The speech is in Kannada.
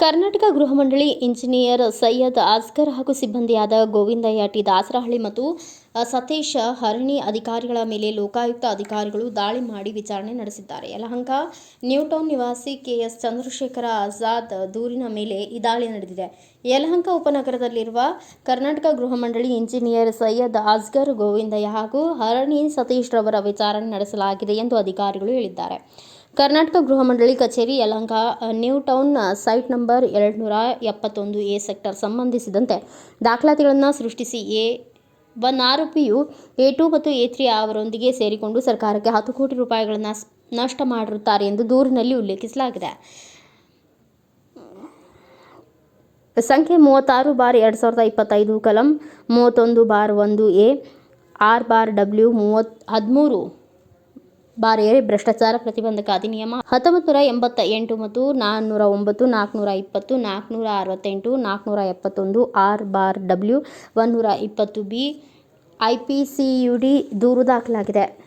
ಗೃಹ ಮಂಡಳಿ ಇಂಜಿನಿಯರ್ ಸೈಯದ್ ಅಸ್ಗರ್ ಹಾಗೂ ಸಿಬ್ಬಂದಿಯಾದ ಗೋವಿಂದಯ್ಯ ಟಿ ದಾಸರಹಳ್ಳಿ ಮತ್ತು ಸತೀಶ್ ಹರಣಿ ಅಧಿಕಾರಿಗಳ ಮೇಲೆ ಲೋಕಾಯುಕ್ತ ಅಧಿಕಾರಿಗಳು ದಾಳಿ ಮಾಡಿ ವಿಚಾರಣೆ ನಡೆಸಿದ್ದಾರೆ. ಯಲಹಂಕ, ನ್ಯೂಟೌನ್ ನಿವಾಸಿ ಕೆಎಸ್ ಚಂದ್ರಶೇಖರ ಆಜಾದ್ ದೂರಿನ ಮೇಲೆ ಈ ದಾಳಿ ನಡೆದಿದೆ. ಯಲಹಂಕ ಉಪನಗರದಲ್ಲಿರುವ ಕರ್ನಾಟಕ ಗೃಹ ಮಂಡಳಿ ಇಂಜಿನಿಯರ್ ಸೈಯದ್ ಅಸ್ಗರ್ ಗೋವಿಂದಯ್ಯ ಹಾಗೂ ಹರಣಿ ಸತೀಶ್ ರವರ ವಿಚಾರಣೆ ನಡೆಸಲಾಗಿದೆ ಎಂದು ಅಧಿಕಾರಿಗಳು ಹೇಳಿದ್ದಾರೆ. ಕರ್ನಾಟಕ ಗೃಹ ಮಂಡಳಿ ಕಚೇರಿ Yelahanka new town site number ಎರಡು ನೂರ ಎಪ್ಪತ್ತೊಂದು ಎ ಸೆಕ್ಟರ್ ಸಂಬಂಧಿಸಿದಂತೆ ದಾಖಲಾತಿಗಳನ್ನು ಸೃಷ್ಟಿಸಿ ಎ ಒನ್ ಆರೋಪಿಯು ಎ ಟು ಮತ್ತು ಎ ತ್ರೀ ಅವರೊಂದಿಗೆ ಸೇರಿಕೊಂಡು ಸರ್ಕಾರಕ್ಕೆ ಹತ್ತು ಕೋಟಿ ರೂಪಾಯಿಗಳನ್ನು ನಷ್ಟ ಮಾಡಿರುತ್ತಾರೆ ಎಂದು ದೂರಿನಲ್ಲಿ ಉಲ್ಲೇಖಿಸಲಾಗಿದೆ. ಸಂಖ್ಯೆ ಮೂವತ್ತಾರು ಬಾರ್ ಎರಡು ಸಾವಿರದ ಇಪ್ಪತ್ತೈದು, ಕಲಂ ಮೂವತ್ತೊಂದು ಬಾರ್ ಒಂದು ಎ, ಆರ್ ಬಾರ್ ಡಬ್ಲ್ಯೂ ಮೂವತ್ ಹದಿಮೂರು. ಬಾರ್ ಭ್ರಷ್ಟಾಚಾರ ಪ್ರತಿಬಂಧಕ ಅಧಿನಿಯಮ ಹತ್ತೊಂಬತ್ತು ನೂರ ಎಂಬತ್ತ ಎಂಟು ಮತ್ತು ನಾನ್ನೂರ ಒಂಬತ್ತು, ನಾಲ್ಕುನೂರ ಇಪ್ಪತ್ತು, ನಾಲ್ಕುನೂರ ಅರವತ್ತೆಂಟು, ನಾಲ್ಕುನೂರ ಎಪ್ಪತ್ತೊಂದು, ಆರ್ ಬಾರ್ ಡಬ್ಲ್ಯೂ ಒನ್ನೂರ ಇಪ್ಪತ್ತು B, I P C U D ದೂರು ದಾಖಲಾಗಿದೆ.